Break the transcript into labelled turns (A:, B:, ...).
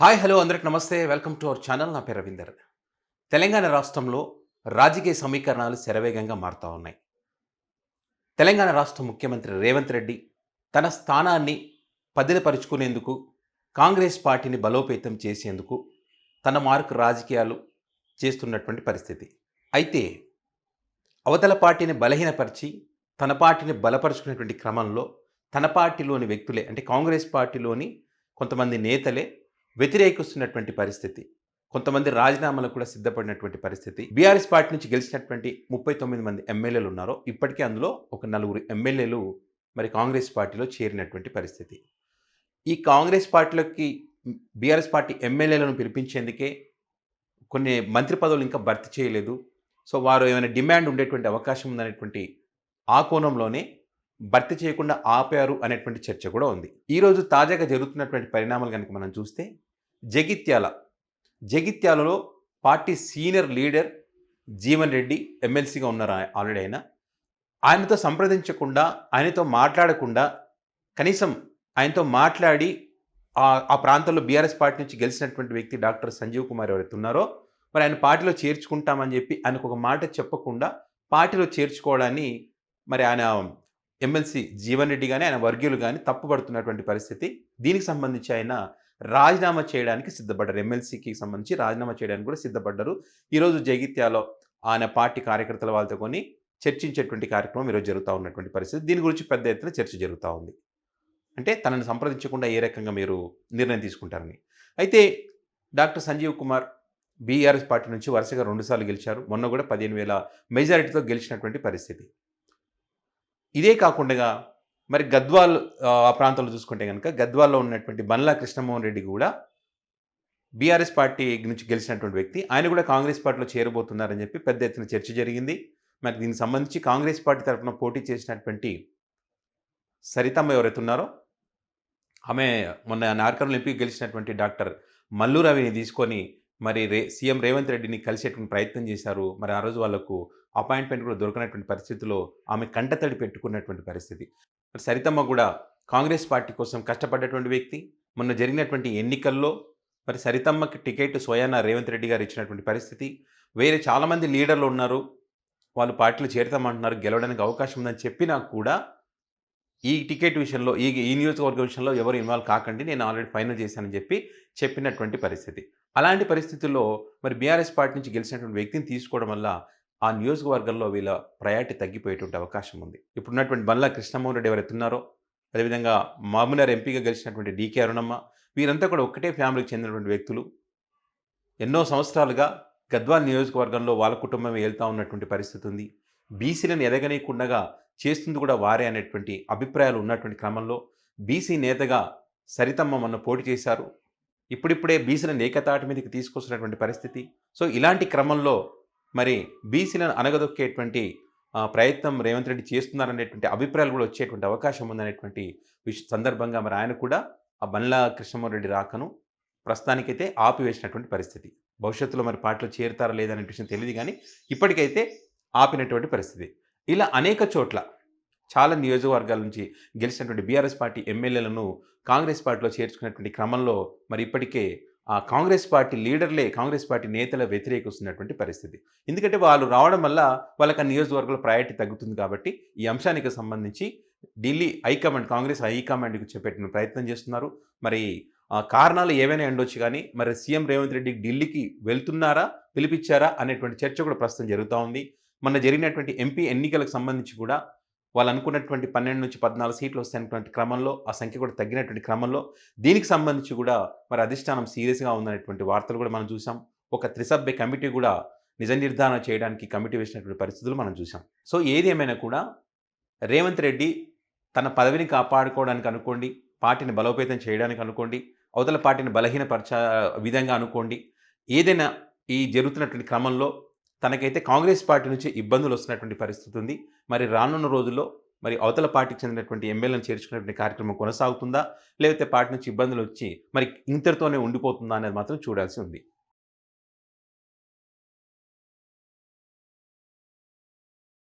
A: Hi hello అందరికి నమస్తే. Welcome to our channel. నా పేరు రవీందర్. తెలంగాణ రాష్ట్రంలో రాజకీయ సమీకరణాలు శరవేగంగా మారుతూ ఉన్నాయి. తెలంగాణ రాష్ట్ర ముఖ్యమంత్రి రేవంత్ రెడ్డి తన స్థానాన్ని పదిలపరుచుకునేందుకు కాంగ్రెస్ పార్టీని బలోపేతం చేసేందుకు తన మార్కు రాజకీయాలు చేస్తున్నటువంటి పరిస్థితి. అయితే అవతల పార్టీని బలహీనపరిచి తన పార్టీని బలపరుచుకునేటువంటి క్రమంలో తన పార్టీలోని వ్యక్తులే అంటే కాంగ్రెస్ పార్టీలోని కొంతమంది నేతలే వ్యతిరేకిస్తున్నటువంటి పరిస్థితి. కొంతమంది రాజీనామాలకు కూడా సిద్ధపడినటువంటి పరిస్థితి. బీఆర్ఎస్ పార్టీ నుంచి గెలిచినటువంటి ముప్పై తొమ్మిది మంది ఎమ్మెల్యేలు ఉన్నారో ఇప్పటికే అందులో ఒక నలుగురు ఎమ్మెల్యేలు మరి కాంగ్రెస్ పార్టీలో చేరినటువంటి పరిస్థితి. ఈ కాంగ్రెస్ పార్టీలోకి బీఆర్ఎస్ పార్టీ ఎమ్మెల్యేలను పిలిపించేందుకే కొన్ని మంత్రి పదవులు ఇంకా భర్తీ చేయలేదు. సో వారు ఏమైనా డిమాండ్ ఉండేటువంటి అవకాశం ఉందనేటువంటి ఆ కోణంలోనే భర్తీ చేయకుండా ఆపారు అనేటువంటి చర్చ కూడా ఉంది. ఈరోజు తాజాగా జరుగుతున్నటువంటి పరిణామాలు కనుక మనం చూస్తే జగిత్యాల జగిత్యాలలో party senior leader Jeevan Reddy ఎమ్మెల్సీగా ఉన్నారు ఆల్రెడీ ఆయన. ఆయనతో సంప్రదించకుండా ఆయనతో మాట్లాడకుండా కనీసం ఆయనతో మాట్లాడి ఆ ఆ ప్రాంతంలో బీఆర్ఎస్ పార్టీ నుంచి గెలిచినటువంటి వ్యక్తి డాక్టర్ సంజీవ్ కుమార్ ఎవరైతే ఉన్నారో మరి ఆయన పార్టీలో చేర్చుకుంటామని చెప్పి ఆయనకు ఒక మాట చెప్పకుండా పార్టీలో చేర్చుకోవడాన్ని మరి ఆయన ఎమ్మెల్సీ జీవన్ రెడ్డి కానీ ఆయన వర్గీయులు కానీ తప్పుపడుతున్నటువంటి పరిస్థితి. దీనికి సంబంధించి ఆయన రాజీనామా చేయడానికి సిద్ధపడ్డారు. ఎమ్మెల్సీకి సంబంధించి రాజీనామా చేయడానికి కూడా సిద్ధపడ్డారు. ఈరోజు జగిత్యాలో ఆయన పార్టీ కార్యకర్తల వాళ్ళతో కొని చర్చించేటువంటి కార్యక్రమం ఈరోజు జరుగుతూ ఉన్నటువంటి పరిస్థితి. దీని గురించి పెద్ద ఎత్తున చర్చ జరుగుతూ ఉంది. అంటే తనని సంప్రదించకుండా ఏ రకంగా మీరు నిర్ణయం తీసుకుంటారని. అయితే doctor Sanjeev Kumar BRS party నుంచి వరుసగా రెండుసార్లు గెలిచారు. మొన్న కూడా పదిహేను వేల మెజారిటీతో గెలిచినటువంటి పరిస్థితి. ఇదే కాకుండా మరి గద్వాల్ ఆ, ప్రాంతంలో చూసుకుంటే కనుక గద్వాల్లో ఉన్నటువంటి బండ్లా కృష్ణమోహన్ రెడ్డి కూడా బీఆర్ఎస్ పార్టీ నుంచి గెలిచినటువంటి వ్యక్తి. ఆయన కూడా కాంగ్రెస్ పార్టీలో చేరబోతున్నారని చెప్పి పెద్ద ఎత్తున చర్చ జరిగింది. మరి దీనికి సంబంధించి కాంగ్రెస్ పార్టీ తరఫున పోటీ చేసినటువంటి సరితమ్మ ఎవరైతే ఉన్నారో ఆమె మొన్న నార్కర్లు ఎంపీ గెలిచినటువంటి డాక్టర్ మల్లు రవిని తీసుకొని మరి రే సీఎం రేవంత్ రెడ్డిని కలిసేటువంటి ప్రయత్నం చేశారు. మరి ఆ రోజు వాళ్ళకు అపాయింట్మెంట్ కూడా దొరకనటువంటి పరిస్థితిలో ఆమె కంటతడి పెట్టుకున్నటువంటి పరిస్థితి. మరి సరితమ్మ కూడా కాంగ్రెస్ పార్టీ కోసం కష్టపడ్డటువంటి వ్యక్తి. మొన్న జరిగినటువంటి ఎన్నికల్లో మరి సరితమ్మకి టికెట్ స్వయాన రేవంత్ రెడ్డి గారు ఇచ్చినటువంటి పరిస్థితి. వేరే చాలామంది లీడర్లు ఉన్నారు. వాళ్ళు పార్టీలో చేరుతామంటున్నారు గెలవడానికి అవకాశం ఉందని చెప్పినా కూడా ఈ టికెట్ విషయంలో ఈ ఈ నియోజకవర్గ విషయంలో ఎవరు ఇన్వాల్వ్ కాకండి నేను ఆల్రెడీ ఫైనల్ చేశానని చెప్పి చెప్పినటువంటి పరిస్థితి. అలాంటి పరిస్థితుల్లో మరి బీఆర్ఎస్ పార్టీ నుంచి గెలిచినటువంటి వ్యక్తిని తీసుకోవడం వల్ల ఆ నియోజకవర్గంలో వీళ్ళ ప్రయారిటీ తగ్గిపోయేటువంటి అవకాశం ఉంది. ఇప్పుడున్నటువంటి బల్ల కృష్ణమోహన్ రెడ్డి ఎవరైతే ఉన్నారో అదేవిధంగా మామూనర్ ఎంపీగా గెలిచినటువంటి డీకే అరుణమ్మ వీరంతా కూడా ఒక్కటే ఫ్యామిలీకి చెందినటువంటి వ్యక్తులు. ఎన్నో సంవత్సరాలుగా గద్వాల్ నియోజకవర్గంలో వాళ్ళ కుటుంబం వెళ్తూ ఉన్నటువంటి పరిస్థితి ఉంది. బీసీలను ఎదగనీయకుండా చేస్తుంది కూడా వారే అనేటువంటి అభిప్రాయాలు ఉన్నటువంటి క్రమంలో బీసీ నేతగా సరితమ్మ మొన్న పోటీ చేశారు. ఇప్పుడిప్పుడే బీసీలను ఏకతాటి మీదకి తీసుకొస్తున్నటువంటి పరిస్థితి. సో ఇలాంటి క్రమంలో మరి బీసీలను అనగదొక్కేటువంటి ప్రయత్నం రేవంత్ రెడ్డి చేస్తున్నారనేటువంటి అభిప్రాయాలు కూడా వచ్చేటువంటి అవకాశం ఉందనేటువంటి విష సందర్భంగా మరి ఆయన కూడా ఆ బండ్ల కృష్ణమోహన్ రెడ్డి రాకను ప్రస్తుతానికైతే ఆపివేసినటువంటి పరిస్థితి. భవిష్యత్తులో మరి పాటలు చేరుతారా లేదనే విషయం తెలియదు కానీ ఇప్పటికైతే ఆపినటువంటి పరిస్థితి. ఇలా అనేక చోట్ల చాలా నియోజకవర్గాల నుంచి గెలిచినటువంటి బీఆర్ఎస్ పార్టీ ఎమ్మెల్యేలను కాంగ్రెస్ పార్టీలో చేర్చుకున్నటువంటి క్రమంలో మరి ఇప్పటికే ఆ కాంగ్రెస్ పార్టీ లీడర్లే కాంగ్రెస్ పార్టీ నేతల వ్యతిరేకిస్తున్నటువంటి పరిస్థితి. ఎందుకంటే వాళ్ళు రావడం వల్ల వాళ్ళకి ఆ నియోజకవర్గంలో ప్రయారిటీ తగ్గుతుంది కాబట్టి ఈ అంశానికి సంబంధించి ఢిల్లీ హైకమాండ్ కాంగ్రెస్ హైకమాండ్కి చెప్పేట ప్రయత్నం చేస్తున్నారు. మరి ఆ కారణాలు ఏవైనా ఉండొచ్చు కానీ మరి సీఎం రేవంత్ రెడ్డి ఢిల్లీకి వెళ్తున్నారా పిలిపించారా అనేటువంటి చర్చ కూడా ప్రస్తుతం జరుగుతూ ఉంది. మొన్న జరిగినటువంటి ఎంపీ ఎన్నికలకు సంబంధించి కూడా వాళ్ళు అనుకున్నటువంటి పన్నెండు నుంచి పద్నాలుగు సీట్లు వస్తాయన్నటువంటి క్రమంలో ఆ సంఖ్య కూడా తగ్గినటువంటి క్రమంలో దీనికి సంబంధించి కూడా మరి అధిష్టానం సీరియస్గా ఉందనేటువంటి వార్తలు కూడా మనం చూసాం ఒక త్రిసభ్య కమిటీ కూడా నిజ నిర్ధారణ చేయడానికి కమిటీ వేసినటువంటి పరిస్థితులు మనం చూసాం సో ఏది ఏమైనా కూడా రేవంత్ రెడ్డి తన పదవిని కాపాడుకోవడానికి అనుకోండి పార్టీని బలోపేతం చేయడానికి అనుకోండి అవతల పార్టీని బలహీనపరచ విధంగా అనుకోండి ఏదైనా ఈ జరుగుతున్నటువంటి క్రమంలో తనకైతే కాంగ్రెస్ పార్టీ నుంచి ఇబ్బందులు వస్తున్నటువంటి పరిస్థితి ఉంది. మరి రానున్న రోజుల్లో మరి అవతల పార్టీకి చెందినటువంటి ఎమ్మెల్యేలను చేర్చుకునేటువంటి కార్యక్రమం కొనసాగుతుందా? లేకపోతే పార్టీ నుంచి ఇబ్బందులు వచ్చి మరి ఇంతటితోనే ఉండిపోతుందా అనేది మాత్రం చూడాల్సి ఉంది.